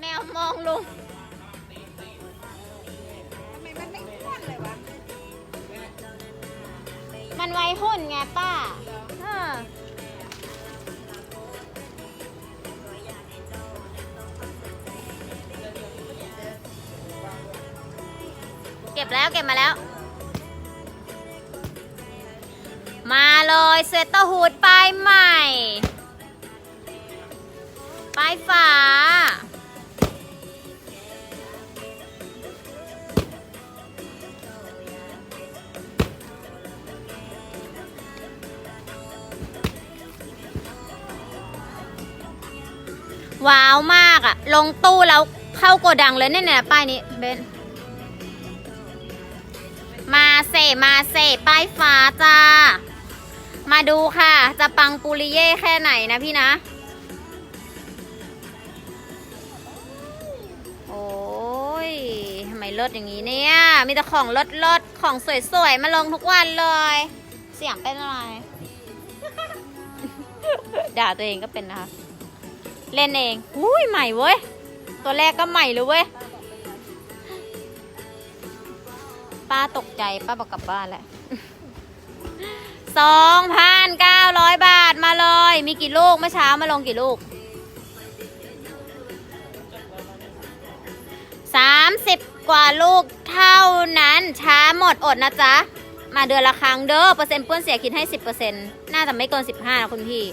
แมวมองลุงทำไมมันไม่อ้วนเลยวะมันไว้หุ่นไงป้าเออเก็บแล้วเก็บมาแล้ว มาเลยเซตเตอร์ฮูดป้ายใหม่ ป้ายฟ้า ว้าวมากอะลงตู้แล้วเข้าโกดังเลยเนี่ยเนี่ยป้ายนี้เบนมาเสมาเสป้ายฟ้าจ้า มาดูค่ะ จะปังปุริเย่แค่ไหนนะพี่นะ โอ้ยทำไมเลิศอย่างนี้เนี่ย มีแต่ของเลิศเลิศของสวยๆ มาลงทุกวันเลย เสียงเป็นอะไร ด่าตัวเองก็เป็นนะคะ เล่นเองอุ้ยใหม่เว้ย ตัวแรกก็ใหม่เลยเว้ย ป้าตกใจป้าบอกกลับบ้านแหละสองพันเก้าร้อยบาทมาเลย มีกี่ลูกเมื่อเช้ามาลงกี่ลูกสามสิบกว่าลูกเท่านั้นช้าหมดอดนะจ๊ะ มาเดือนละครั้งเด้อเปอร์เซ็นต์เปื้อนเสียคิดให้สิบเปอร์เซ็นต์น่าจะไม่เกินสิบห้านะคุณพี่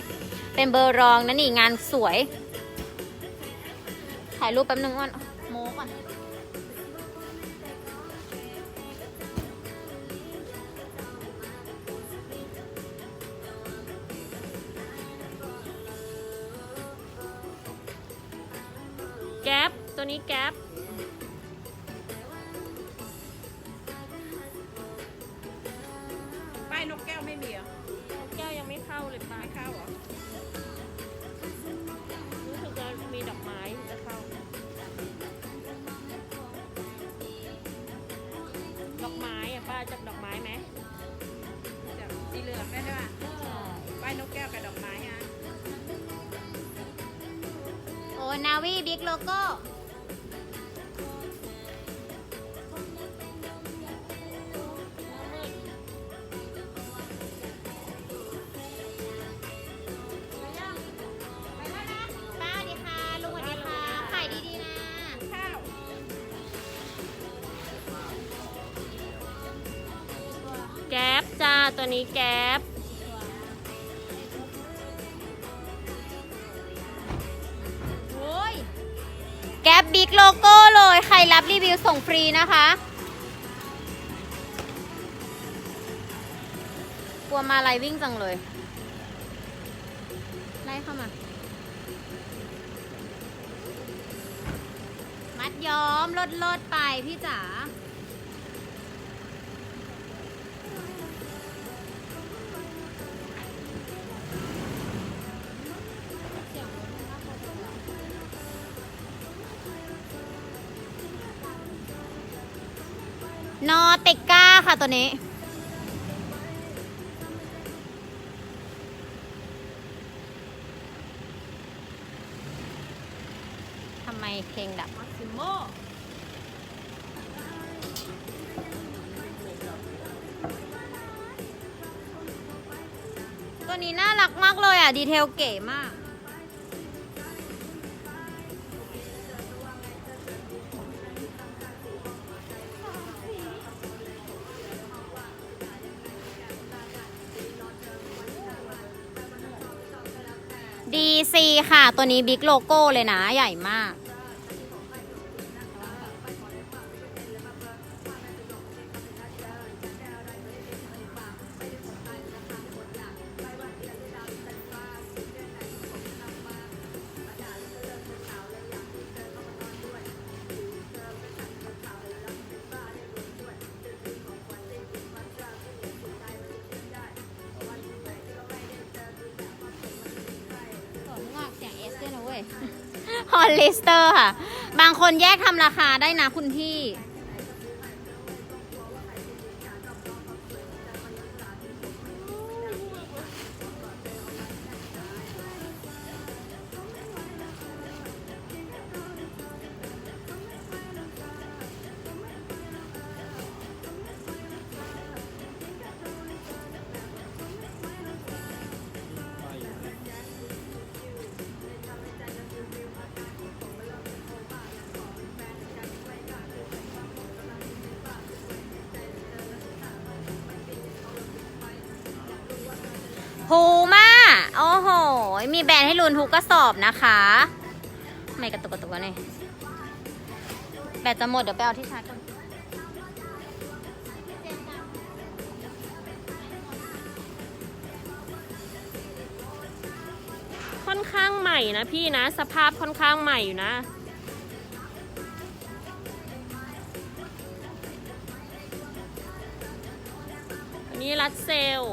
เป็นเบอร์รองนะนี่งานสวย ถ่ายรูปแป๊บนึงก่อนโมก่อนแก๊ปตัวนี้แก๊ปป้ายนกแก้วไม่มีเหรอนกแก้วยังไม่เข้าเลยป้ายเข้าเหรอ นาวีบิ๊กโลโก้ป้าดีค่ะ ลุงสวัสดีค่ะ ขายดีๆนะ ข้าวแก๊ปจ้าตัวนี้แก๊ป แก๊ปบิ๊กโลโก้เลย ใครรับรีวิวส่งฟรีนะคะ กลัวมาลายวิ่งจังเลย ไล่เข้ามา มัดย้อมลดลดๆไปพี่จ๋า นอติก้าค่ะตัวนี้ ทำไมเพลงดับมาซิโมตัวนี้น่ารักมากเลยอะ ดีเทลเก๋มาก ดีซีค่ะ ตัวนี้บิ๊กโลโก้เลยนะ ใหญ่มาก ฮอลลิสเตอร์ค่ะ บางคนแยกทำราคาได้นะคุณพี่ พูม่าโอ้โห มีแบรนด์ให้ลุ้นทุกกระสอบนะคะ ไม่กระตุกกระตุกวะเนี่ยแบตจะหมดเดี๋ยวไปเอาที่ชาร์จก่อนค่อนข้างใหม่นะพี่นะ สภาพค่อนข้างใหม่อยู่นะันนี้รัดเซลล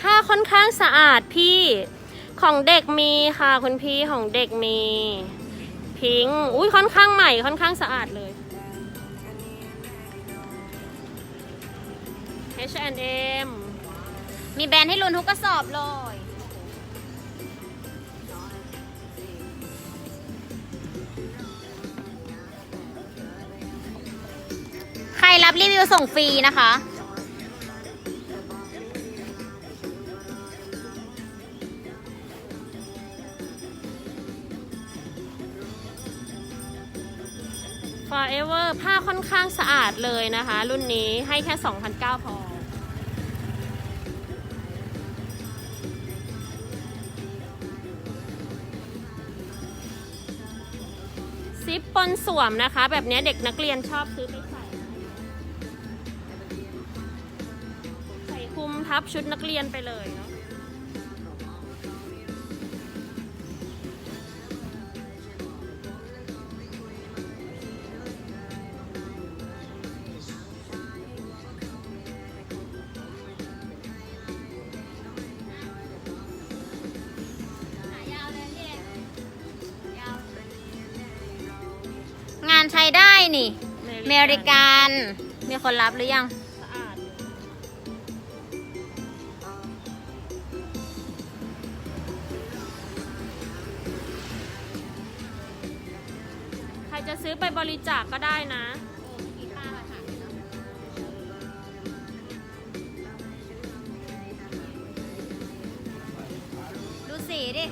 ผ้าค่อนข้างสะอาดพี่ ของเด็กมีค่ะคุณพี่ของเด็กมี พิงอุ้ยค่อนข้างใหม่ค่อนข้างสะอาดเลย H&M มีแบรนด์ให้ลุ้นทุกกระสอบเลยใครรับรีวิวส่งฟรีนะคะ ผ้าค่อนข้างสะอาดเลยนะคะ รุ่นนี้ให้แค่ 2,900 พอ ซิปปนสวมนะคะ แบบเนี้ยเด็กนักเรียนชอบซื้อไปใส่ใส่คุมทับชุดนักเรียนไปเลยเนาะ ช้ได้นี่อเมริกันมีคนรับหรือยัง สะอาดอยู่ใครจะซื้อไปบริจาคก็ได้นะ ดูสีดิ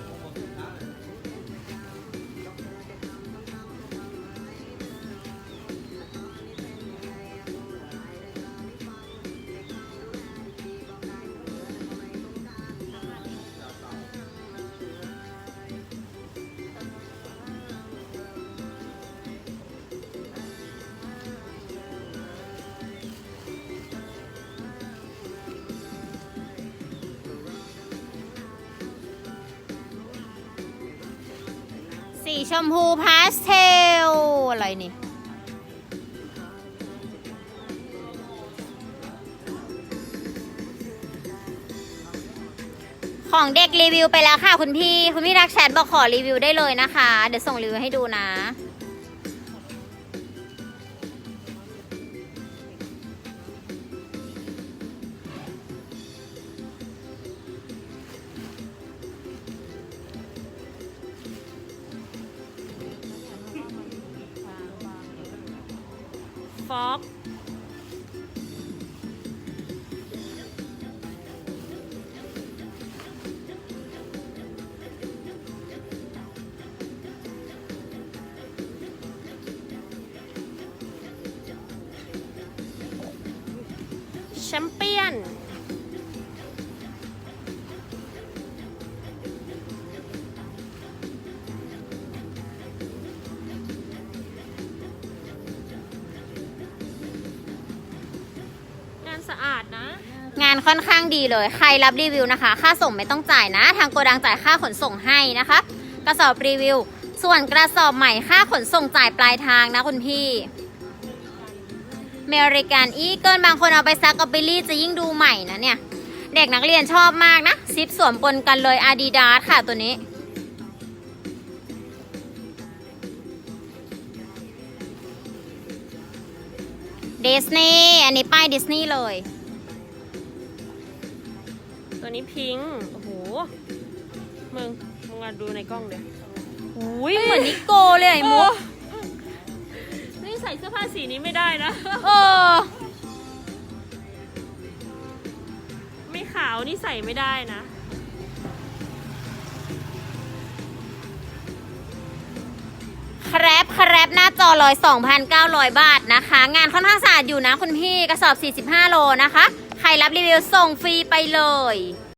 ชมพูพาสเทล อะไรนี่ ของเด็กรีวิวไปแล้วค่ะคุณพี่ คุณพี่รักแชทบอกขอรีวิวได้เลยนะคะ เดี๋ยวส่งรีวิวให้ดูนะ ฟอกแชมเปี้ยน งานค่อนข้างดีเลย ใครรับรีวิวนะคะ ค่าส่งไม่ต้องจ่ายนะ ทางโกดังจ่ายค่าขนส่งให้นะคะ กระสอบรีวิว ส่วนกระสอบใหม่ค่าขนส่งจ่ายปลายทางนะคุณพี่เมริกันอีเกิลบางคนเอาไปซักเอเบลี่จะยิ่งดูใหม่นะเนี่ย เด็กนักเรียนชอบมากนะ ซิปสวมปนกันเลยอาดิดาสค่ะตัวนี้ ดิสนีย์อันนี้ป้ายดิสนีย์เลย ตัวนี้พิงค์โอ้โห มึง มึงมาดูในกล้องเดี๋ยวอุ้ยเหมือนนิโกเลยไอ้มุกนี่ใส่เสื้อผ้าสีนี้ไม่ได้นะ เออ ไม่ขาวนี่ใส่ไม่ได้นะ แครปแครปหน้าจอลอย2,900บาทนะคะ งานค่อนข้างสะอาดอยู่นะคุณพี่กระสอบ 45 โลนะคะ ใครรับรีวิวส่งฟรีไปเลย